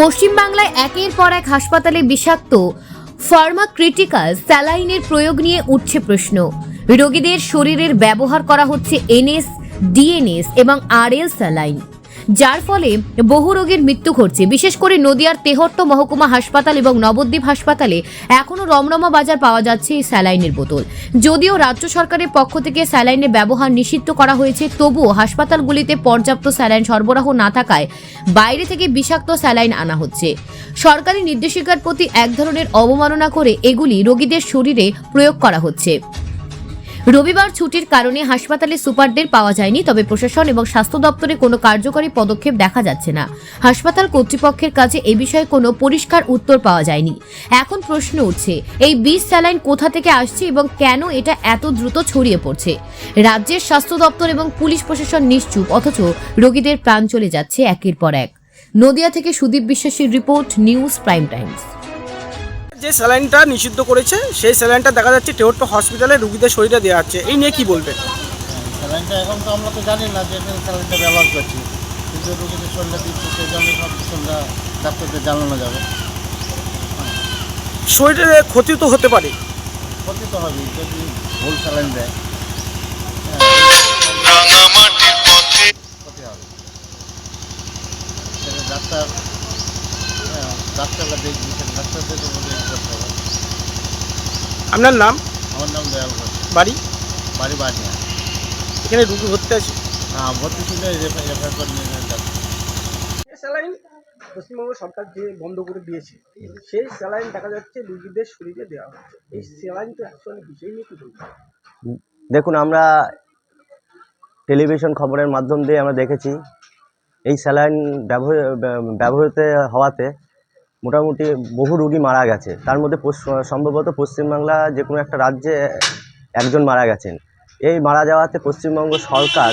পশ্চিমবাংলায় একের পর এক হাসপাতালে বিষাক্ত ফার্মাক্রিটিক্যাল স্যালাইনের প্রয়োগ নিয়ে উঠছে প্রশ্ন। রোগীদের শরীরের ব্যবহার করা হচ্ছে এনএস ডিএনএস এবং আরএল স্যালাইন যার ফলে বহু রোগীর মৃত্যু ঘটছে। বিশেষ করে নদিয়ার তেহট্ট মহকুমা হাসপাতাল এবং নবদ্বীপ হাসপাতালে এখনও রমরমা বাজার পাওয়া যাচ্ছে এই স্যালাইনের বোতল। যদিও রাজ্য সরকারের পক্ষ থেকে স্যালাইনের ব্যবহার নিষিদ্ধ করা হয়েছে, তবুও হাসপাতালগুলিতে পর্যাপ্ত স্যালাইন সরবরাহ না থাকায় বাইরে থেকে বিষাক্ত স্যালাইন আনা হচ্ছে। সরকারি নির্দেশিকার প্রতি এক ধরনের অবমাননা করে এগুলি রোগীদের শরীরে প্রয়োগ করা হচ্ছে। রবিবার ছুটির কারণে হাসপাতালে সুপারদের পাওয়া যায়নি, তবে প্রশাসন এবং স্বাস্থ্য দপ্তরে কোনো কার্যকরী পদক্ষেপ দেখা যাচ্ছে না। হাসপাতাল কর্তৃপক্ষের কাছে এ বিষয়ে কোনো পরিষ্কার উত্তর পাওয়া যায়নি। এখন প্রশ্ন উঠছে, এই বিষ স্যালাইন কোথা থেকে আসছে এবং কেন এটা এত দ্রুত ছড়িয়ে পড়ছে? রাজ্যের স্বাস্থ্য দপ্তর এবং পুলিশ প্রশাসন নিশ্চুপ, অথচ রোগীদের প্রাণ চলে যাচ্ছে একের পর এক। নদিয়া থেকে সুদীপ বিশ্বাসীর রিপোর্ট, নিউজ প্রাইম টাইমস। যে স্যালাইনটা নিষিদ্ধ করেছে সেই স্যালাইনটা দেখা যাচ্ছে টেহট্ট হসপিটালে রুগীদের শরীরে দেওয়া হচ্ছে এই নিয়ে কি বলবেন? স্যালাইনটা এখন তো আমরা তো জানি না যে স্যালাইনটা ব্যবহার করছি। কিন্তু রোগীদের শরীরে দিচ্ছি সেই জন্য সব কিছু ডাক্তারদের জানানো যাবে। শরীরে ক্ষতি তো হতে পারে। ক্ষতি তো হবে যদি ভুল স্যালাইন দেয়। আপনার নাম? আমার নাম দয়াল ঘোষ। বাড়ি? বাড়ি বাড়িয়া এখানে রুগী ভর্তি আছে? হ্যাঁ ভর্তি ছিল রেফার করে নিয়ে স্যালাইন পশ্চিমবঙ্গ সরকার যে বন্ধ করে দিয়েছে সেই স্যালাইন দেখা যাচ্ছে রুগীদের শরীরে দেওয়া হচ্ছে। এই স্যালাইন তো অ্যাকচুয়ালি বিষয় নিয়ে কি বলব? দেখুন আমরা টেলিভিশন খবরের মাধ্যম দিয়ে আমরা দেখেছি এই স্যালাইন ব্যবহৃ- ব্যব- ব্যবহৃত হওয়াতে মোটামুটি বহু রুগী মারা গেছে। তার মধ্যে সম্ভবত পশ্চিমবাংলা যে কোনো একটা রাজ্যে একজন মারা গেছেন। এই মারা যাওয়াতে পশ্চিমবঙ্গ সরকার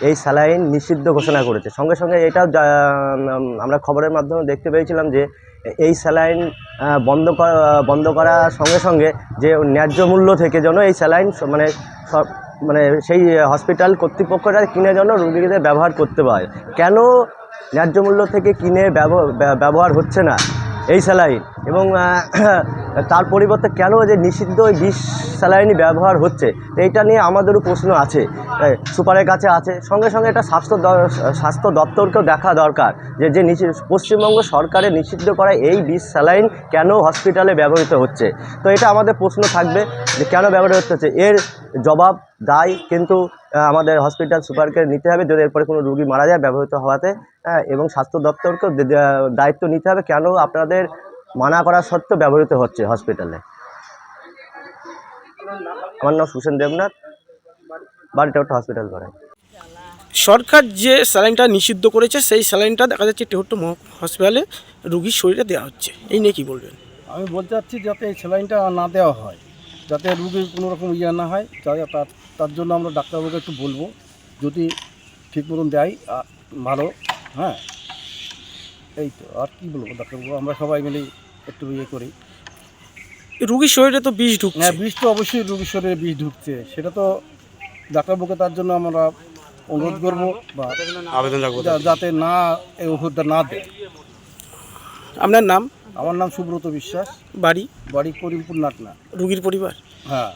এই স্যালাইন নিষিদ্ধ ঘোষণা করেছে। সঙ্গে সঙ্গে এটাও আমরা খবরের মাধ্যমে দেখতে পেয়েছিলাম যে এই স্যালাইন বন্ধ করা বন্ধ করার সঙ্গে সঙ্গে যে ন্যায্য মূল্য থেকে যেন এই স্যালাইন মানে মানে সেই হসপিটাল কর্তৃপক্ষরা কিনে যেন রোগীদের ব্যবহার করতে পারে। কেন ন্যায্য মূল্য থেকে কিনে ব্যব- ব্যব- ব্যবহার হচ্ছে না? এই স্যালাইন। এবং তার পরিবর্তে কেন যে নিষিদ্ধ ওই বিষ স্যালাইনই ব্যবহার হচ্ছে এইটা নিয়ে আমাদেরও প্রশ্ন আছে। সুপারের কাছে আছে। সঙ্গে সঙ্গে এটা স্বাস্থ্য স্বাস্থ্য দপ্তরকেও দেখা দরকার যে যে পশ্চিমবঙ্গ সরকারের নিষিদ্ধ করা এই বিষ স্যালাইন কেন হসপিটালে ব্যবহৃত হচ্ছে? তো এটা আমাদের প্রশ্ন থাকবে যে কেন ব্যবহৃত হচ্ছে। এর জবাব দায় কিন্তু আমাদের হসপিটাল সুপারকে নিতে হবে। যদি এরপরে কোনো রুগী মারা যায় ব্যবহৃত হওয়াতে হ্যাঁ, এবং স্বাস্থ্য দপ্তরকেও দায়িত্ব নিতে হবে কেন আপনাদের মানা করা সত্ত্বেও ব্যবহৃত হচ্ছে হসপিটালে আমার নাম সুসেন দেবনাথ। বাড়িটা একটা হসপিটাল করে সরকার যে স্যালাইনটা নিষিদ্ধ করেছে সেই স্যালাইনটা দেখা যাচ্ছে টেহট্ট হসপিটালে রুগীর শরীরে দেওয়া হচ্ছে। এই নিয়ে কি বলবেন? আমি বলতে চাচ্ছি যাতে এই স্যালাইনটা না দেওয়া হয়। যাতে রুগীর কোনো রকম ইয়ে না হয় তার তার জন্য আমরা ডাক্তারবাবুকে একটু বলব যদি ঠিক মতন দেয় ভালো হ্যাঁ? এই তো আর কী বলব ডাক্তারবাবু আমরা সবাই মিলে একটু ইয়ে করি। রুগীর শরীরে তো বিষ ঢুকছে। হ্যাঁ বিষ তো অবশ্যই রুগীর শরীরে বিষ ঢুকছে সেটা তো ডাক্তারবাবুকে তার জন্য আমরা অনুরোধ করব বা আবেদন রাখব যাতে না এই ওষুধটা না দেয়। আপনার নাম? আমার নাম সুব্রত বিশ্বাস। বাড়ি? বাড়ি করিমপুর নাটনা। রুগীর পরিবার? হ্যাঁ।